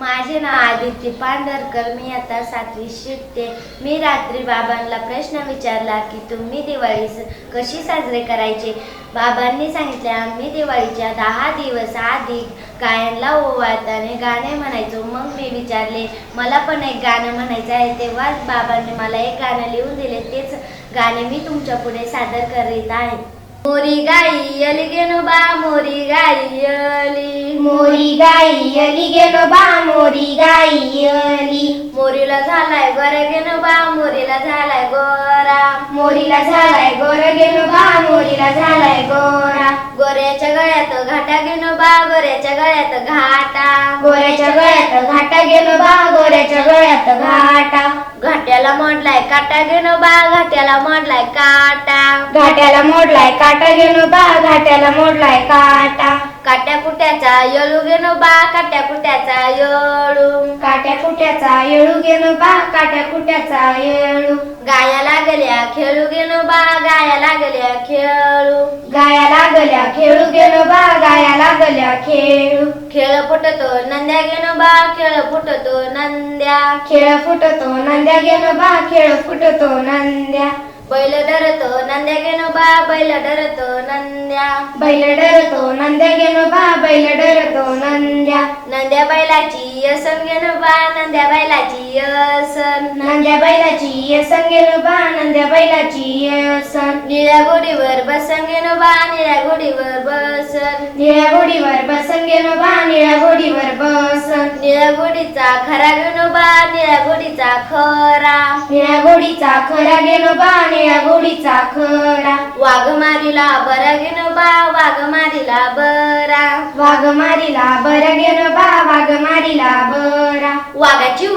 माझे नाव आदित्य पांढरकर. मी आता सातवी शिकते. मी रात्री बाबांना प्रश्न विचारला की तुम्ही दिवाळी कशी साजरी करायचे? बाबांनी सांगितले आम्ही दिवाळीच्या दहा दिवस आधी गायनला ओवाळताना गाणे म्हणायचो. मग मी विचारले मला पण एक गाणं म्हणायचं आहे. तेव्हाच बाबांनी मला एक गाणं लिहून दिले. तेच गाणे मी तुमच्यापुढे सादर करीत आहे. मोरी गाई अली गेनो बा मोरी गाई अली मोरी गाई अली गेलो बा मोरी गाई अली मोरीला झालाय गोरा गेनो बा मोरीला झालाय गोरा. मोरीला झालाय गोर गेलो बा मोरीला झालाय गोरा. गोऱ्याच्या गळ्यात घाटा गेनो बा गोऱ्याच्या गळ्यात घाटा. गोऱ्याच्या गळ्यात घाटा गेलो बा गोऱ्याच्या गळ्यात घाटा. घाट्याला मोडलाय काटा गेनो बा घाट्याला मोडलाय काटा. घाट्याला मोडलाय काटा गेलो बा घाट्याला मोडलाय काटा. काट्या कुट्याचा येळू गेनो बा काट्या कुट्याचा येळू. काट्या कुट्याचा येळू गेलो बा काट्या कुट्याचा येळू. गाया लागल्या खेळू गेनो बा गाया लागल्या खेळू. गाया लागल्या खेळू गेलो बा गाया लागल्या खेळू. खेळ फुटतो नंद्या गेनो बा खेळ फुटतो नंद्या. खेळ फुटतो नंद्या गेलो बा खेळ फुटतो नंद्या. बैल डरतो नंद्या गेनो बा बैल डरतो नंद्या. बैल डरतो नंद्या गेलो बा बैल डरतो नंद्या. नंद्या बैलाची यसन गेनो बा नंद्या बैलाची यसन नंद्या बैलाची येसन गेलो बा नंद्या बैलाची येसन निळ्या गोडीवर बसन गेनो बा निळ्या गोडीवर बसन निळ्या घोडीवर बसन गेलो बा निळ्या घोडीवर बसन निळ्या गोडीचा खरा गेनो बा निळ्या गोडीचा खरा. निळ्या घोडीचा खरा गेलो बा निळ्या घोडीचा खरा. वाघ मारीला बरा गेनो बा वाघ मारीला बरा. वाघ मारीला बरा गेलो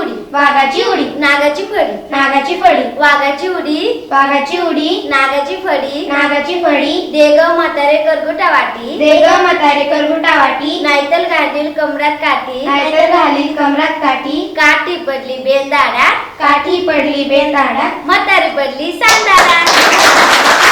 उडी वाघाची उडी नागाची फडी नागाची फडी वाघाची उडी वाघाची उडी नागाची फडी नागाची फडी देग म्हातारे करगुटा वाटी देग म्हातारे करगुटा वाटी नाहीतर घालील कमरात काठी नाहीतर घालील कमरात काठी काठी पडली बेंदाडा काठी पडली बेंदाडा म्हातारी पडली सांदाडा